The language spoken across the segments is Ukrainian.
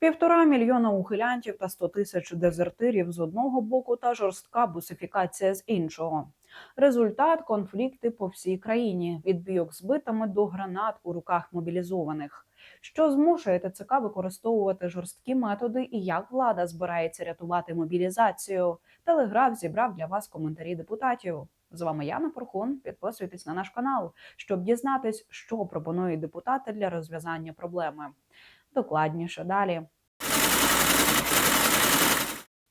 Півтора мільйона ухилянтів та 100 тисяч дезертирів з одного боку та жорстка бусифікація з іншого. Результат конфлікти по всій країні від бійок з битами до гранат у руках мобілізованих. Що змушує ТЦК використовувати жорсткі методи і як влада збирається рятувати мобілізацію? Телеграф зібрав для вас коментарі депутатів. З вами Яна Порхун. Підписуйтесь на наш канал, щоб дізнатись, що пропонують депутати для розв'язання проблеми. Докладніше далі.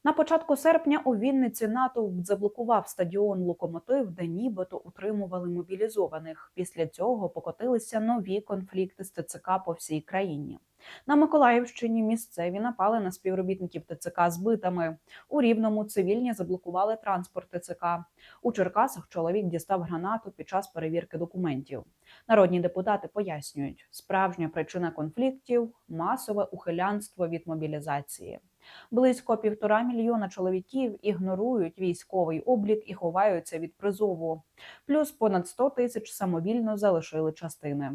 На початку серпня у Вінниці натовп заблокував стадіон Локомотив, де нібито утримували мобілізованих. Після цього покотилися нові конфлікти з ТЦК по всій країні. На Миколаївщині місцеві напали на співробітників ТЦК з битами. У Рівному цивільні заблокували транспорт ТЦК. У Черкасах чоловік дістав гранату під час перевірки документів. Народні депутати пояснюють, справжня причина конфліктів масове ухилянство від мобілізації. Близько півтора мільйона чоловіків ігнорують військовий облік і ховаються від призову. Плюс понад 100 тисяч самовільно залишили частини.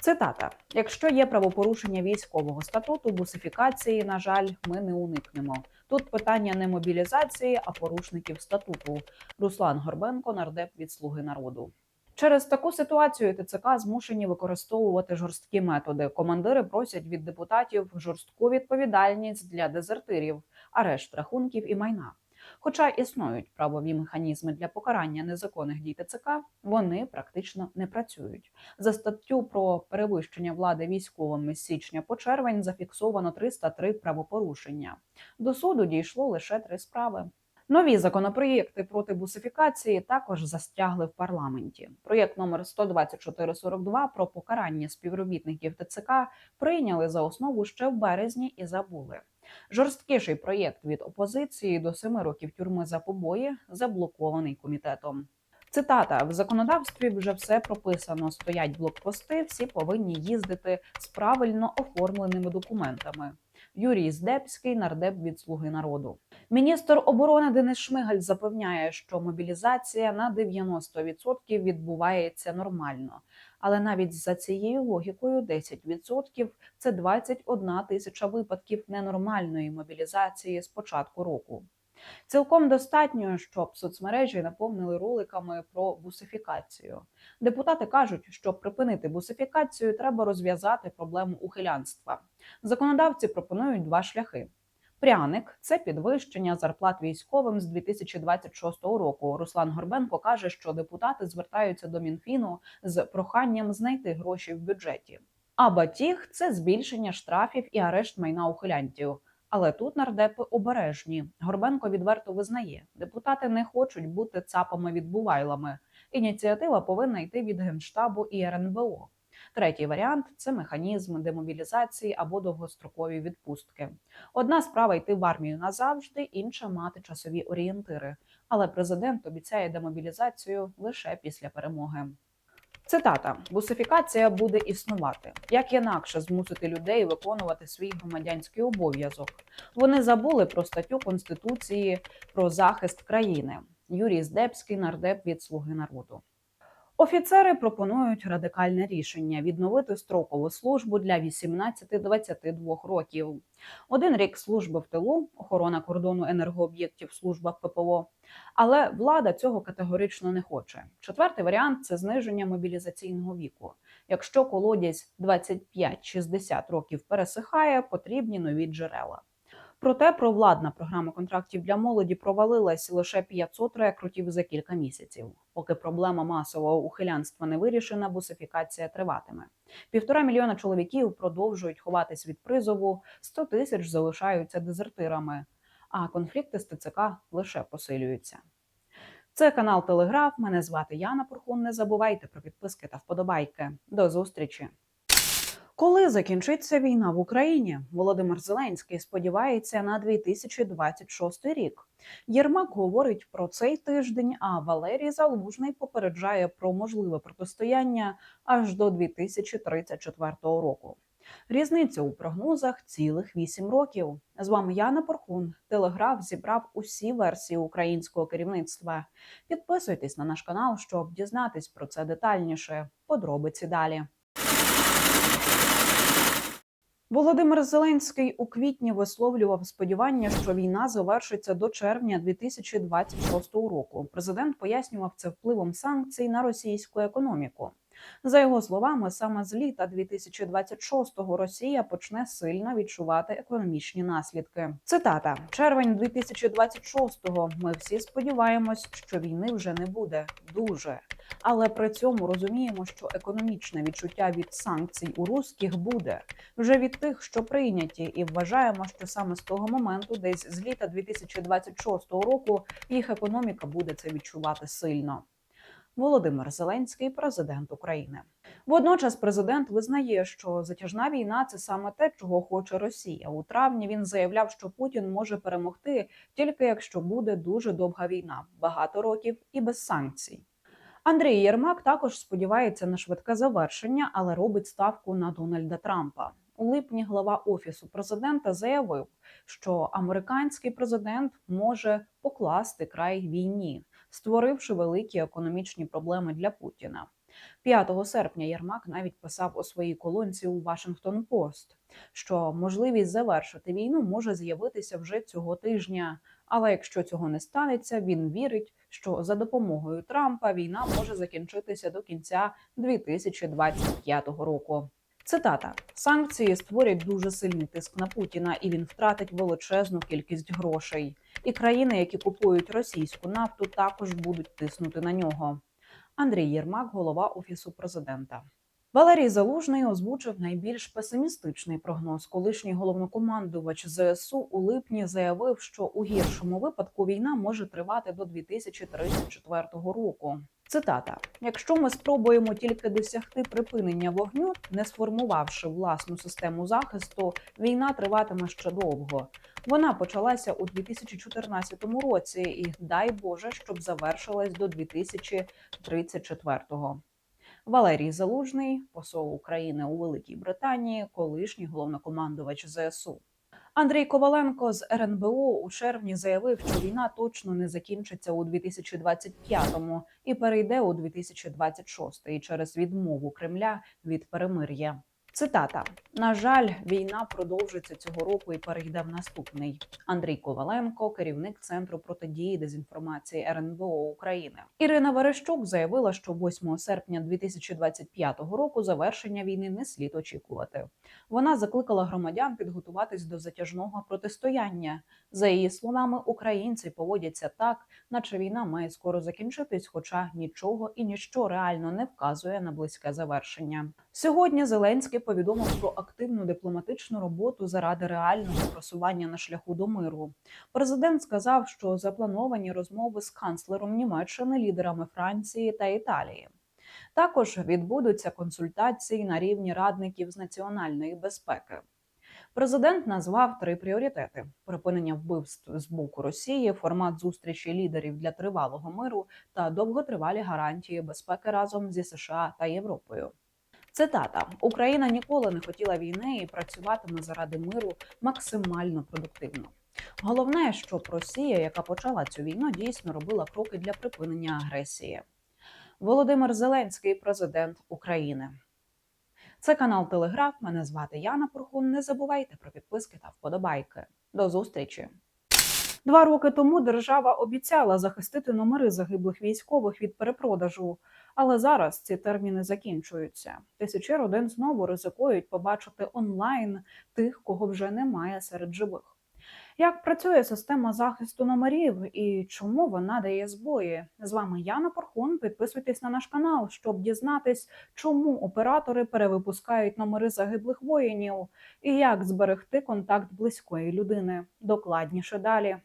Цитата: якщо є правопорушення військового статуту, бусифікації, на жаль, ми не уникнемо. Тут питання не мобілізації, а порушників статуту. Руслан Горбенко, нардеп від Слуги народу. Через таку ситуацію ТЦК змушені використовувати жорсткі методи. Командири просять від депутатів жорстку відповідальність для дезертирів, арешт рахунків і майна. Хоча існують правові механізми для покарання незаконних дій ТЦК, вони практично не працюють. За статтю про перевищення влади військовими з січня по червень зафіксовано 303 правопорушення. До суду дійшло лише три справи. Нові законопроєкти проти бусифікації також застягли в парламенті. Проєкт номер 12442 про покарання співробітників ТЦК прийняли за основу ще в березні і забули. Жорсткіший проєкт від опозиції до семи років тюрми за побої заблокований комітетом. Цитата в законодавстві вже все прописано. Стоять блокпости, всі повинні їздити з правильно оформленими документами. Юрій Здебський, нардеп від Слуги народу. Міністр оборони Денис Шмигаль запевняє, що мобілізація на 90% відбувається нормально. Але навіть за цією логікою 10% – це 21 тисяча випадків ненормальної мобілізації з початку року. Цілком достатньо, щоб соцмережі наповнили роликами про бусифікацію. Депутати кажуть, щоб припинити бусифікацію, треба розв'язати проблему ухилянства. Законодавці пропонують два шляхи. Пряник це підвищення зарплат військовим з 2026 року. Руслан Горбенко каже, що депутати звертаються до Мінфіну з проханням знайти гроші в бюджеті. А батіг це збільшення штрафів і арешт майна ухилянтів. Але тут нардепи обережні. Горбенко відверто визнає, депутати не хочуть бути цапами відбувайлами. Ініціатива повинна йти від генштабу і РНБО. Третій варіант це механізм демобілізації або довгострокові відпустки. Одна справа йти в армію назавжди, інша мати часові орієнтири. Але президент обіцяє демобілізацію лише після перемоги. Цитата: бусифікація буде існувати. Як інакше змусити людей виконувати свій громадянський обов'язок? Вони забули про статтю Конституції про захист країни. Юрій Здебський, нардеп від Слуги народу. Офіцери пропонують радикальне рішення відновити строкову службу для 18-22 років. Один рік служби в тилу, охорона кордону енергооб'єктів, служба ППО. Але влада цього категорично не хоче. Четвертий варіант це зниження мобілізаційного віку. Якщо колодязь 25-60 років пересихає, потрібні нові джерела. Проте провладна програма контрактів для молоді провалилась лише 500 рекрутів за кілька місяців. Поки проблема масового ухилянства не вирішена, бусифікація триватиме. Півтора мільйона чоловіків продовжують ховатись від призову, 100 тисяч залишаються дезертирами. А конфлікти з ТЦК лише посилюються. Це канал Телеграф. Мене звати Яна Порхун. Не забувайте про підписки та вподобайки. До зустрічі. Коли закінчиться війна в Україні, Володимир Зеленський сподівається на 2026 рік. Єрмак говорить про цей тиждень. А Валерій Залужний попереджає про можливе протистояння аж до 2034 року. Різниця у прогнозах цілих 8 років. З вами Яна Порхун. Телеграф зібрав усі версії українського керівництва. Підписуйтесь на наш канал, щоб дізнатись про це детальніше. Подробиці далі. Володимир Зеленський у квітні висловлював сподівання, що війна завершиться до червня 2026 року. Президент пояснював це впливом санкцій на російську економіку. За його словами, саме з літа 2026-го Росія почне сильно відчувати економічні наслідки. Цитата: червень 2026-го Ми всі сподіваємось, що війни вже не буде дуже, але при цьому розуміємо, що економічне відчуття від санкцій у русських буде вже від тих, що прийняті, і вважаємо, що саме з того моменту, десь з літа 2026 року, їх економіка буде це відчувати сильно. Володимир Зеленський, президент України. Водночас президент визнає, що затяжна війна це саме те, чого хоче Росія. У травні він заявляв, що Путін може перемогти тільки якщо буде дуже довга війна, багато років і без санкцій. Андрій Єрмак також сподівається на швидке завершення, але робить ставку на Дональда Трампа. У липні глава офісу президента заявив, що американський президент може покласти край війні, створивши великі економічні проблеми для Путіна. 5 серпня Єрмак навіть писав у своїй колонці у Вашингтон Пост, що можливість завершити війну може з'явитися вже цього тижня. Але якщо цього не станеться, він вірить, що за допомогою Трампа війна може закінчитися до кінця 2025 року. Цитата: санкції створять дуже сильний тиск на Путіна, і він втратить величезну кількість грошей. І країни, які купують російську нафту, також будуть тиснути на нього. Андрій Єрмак, голова офісу президента. Валерій Залужний озвучив найбільш песимістичний прогноз. Колишній головнокомандувач ЗСУ у липні заявив, що у гіршому випадку війна може тривати до 2034 року. Цитата: якщо ми спробуємо тільки досягти припинення вогню, не сформувавши власну систему захисту, війна триватиме ще довго. Вона почалася у 2014 році, і дай Боже, щоб завершилась до 2034-го. Валерій Залужний, посол України у Великій Британії, колишній головнокомандувач ЗСУ. Андрій Коваленко з РНБО у червні заявив, що війна точно не закінчиться у 2025-му і перейде у 2026-й через відмову Кремля від перемир'я. Цитата: на жаль, війна продовжиться цього року і перейде в наступний. Андрій Коваленко, керівник центру протидії дезінформації РНБО України. Ірина Верещук заявила, що 8 серпня 2025 року завершення війни не слід очікувати. Вона закликала громадян підготуватись до затяжного протистояння. За її словами, українці поводяться так, наче війна має скоро закінчитись, хоча нічого і ніщо реально не вказує на близьке завершення. Сьогодні Зеленський повідомив про активну дипломатичну роботу заради реального просування на шляху до миру. Президент сказав, що заплановані розмови з канцлером Німеччини, лідерами Франції та Італії. Також відбудуться консультації на рівні радників з національної безпеки. Президент назвав три пріоритети: припинення вбивств з боку Росії, формат зустрічі лідерів для тривалого миру та довготривалі гарантії безпеки разом зі США та Європою. Цитата: Україна ніколи не хотіла війни і працюватиме заради миру максимально продуктивно. Головне, щоб Росія, яка почала цю війну, дійсно робила кроки для припинення агресії. Володимир Зеленський, президент України. Це канал Телеграф. Мене звати Яна Пурхун. Не забувайте про підписки та вподобайки. До зустрічі. Два роки тому держава обіцяла захистити номери загиблих військових від перепродажу, але зараз ці терміни закінчуються. Тисячі родин знову ризикують побачити онлайн тих, кого вже немає серед живих. Як працює система захисту номерів і чому вона дає збої? З вами Яна Порхун. Підписуйтесь на наш канал, щоб дізнатись, чому оператори перевипускають номери загиблих воїнів і як зберегти контакт близької людини. Докладніше далі.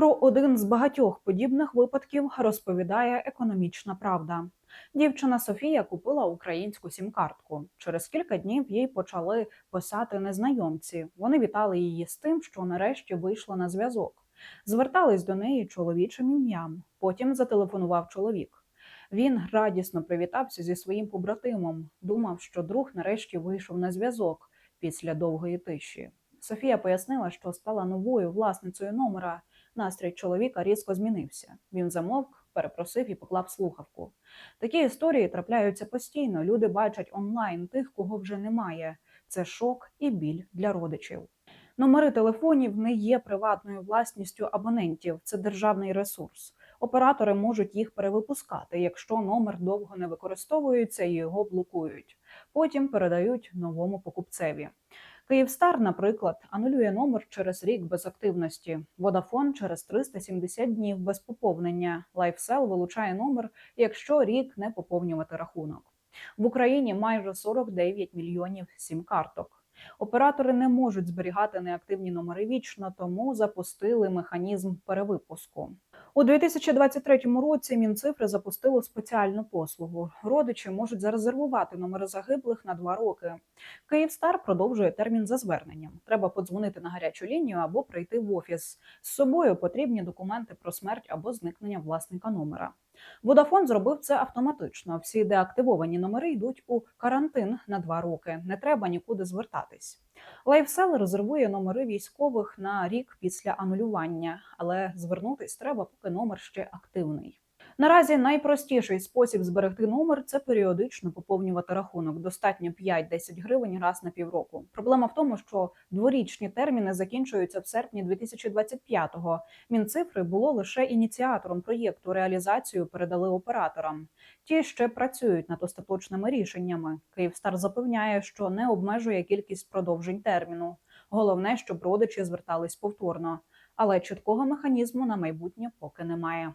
Про один з багатьох подібних випадків розповідає економічна правда. Дівчина Софія купила українську сім-картку. Через кілька днів їй почали писати незнайомці. Вони вітали її з тим, що нарешті вийшла на зв'язок. Звертались до неї чоловічим ім'ям. Потім зателефонував чоловік. Він радісно привітався зі своїм побратимом. Думав, що друг нарешті вийшов на зв'язок після довгої тиші. Софія пояснила, що стала новою власницею номера. Настрій чоловіка різко змінився. Він замовк, перепросив і поклав слухавку. Такі історії трапляються постійно. Люди бачать онлайн тих, кого вже немає. Це шок і біль для родичів. Номери телефонів не є приватною власністю абонентів, це державний ресурс. Оператори можуть їх перевипускати, якщо номер довго не використовується і його блокують. Потім передають новому покупцеві. Київстар, наприклад, анулює номер через рік без активності. Водафон через 370 днів без поповнення. Лайфсел вилучає номер, якщо рік не поповнювати рахунок. В Україні майже 49 мільйонів сім-карток. Оператори не можуть зберігати неактивні номери вічно, тому запустили механізм перевипуску. У 2023 році Мінцифри запустило спеціальну послугу. Родичі можуть зарезервувати номери загиблих на два роки. Київстар продовжує термін за зверненням. Треба подзвонити на гарячу лінію або прийти в офіс. З собою потрібні документи про смерть або зникнення власника номера. Водафон зробив це автоматично. Всі деактивовані номери йдуть у карантин на два роки. Не треба нікуди звертатись. Лайфсел резервує номери військових на рік після анулювання, але звернутись треба, поки номер ще активний. Наразі найпростіший спосіб зберегти номер це періодично поповнювати рахунок. Достатньо 5-10 гривень раз на півроку. Проблема в тому, що дворічні терміни закінчуються в серпні 2025-го. Мінцифри було лише ініціатором проєкту. Реалізацію передали операторам. Ті ще працюють над остаточними рішеннями. Київстар запевняє, що не обмежує кількість продовжень терміну. Головне, щоб родичі звертались повторно, але чіткого механізму на майбутнє поки немає.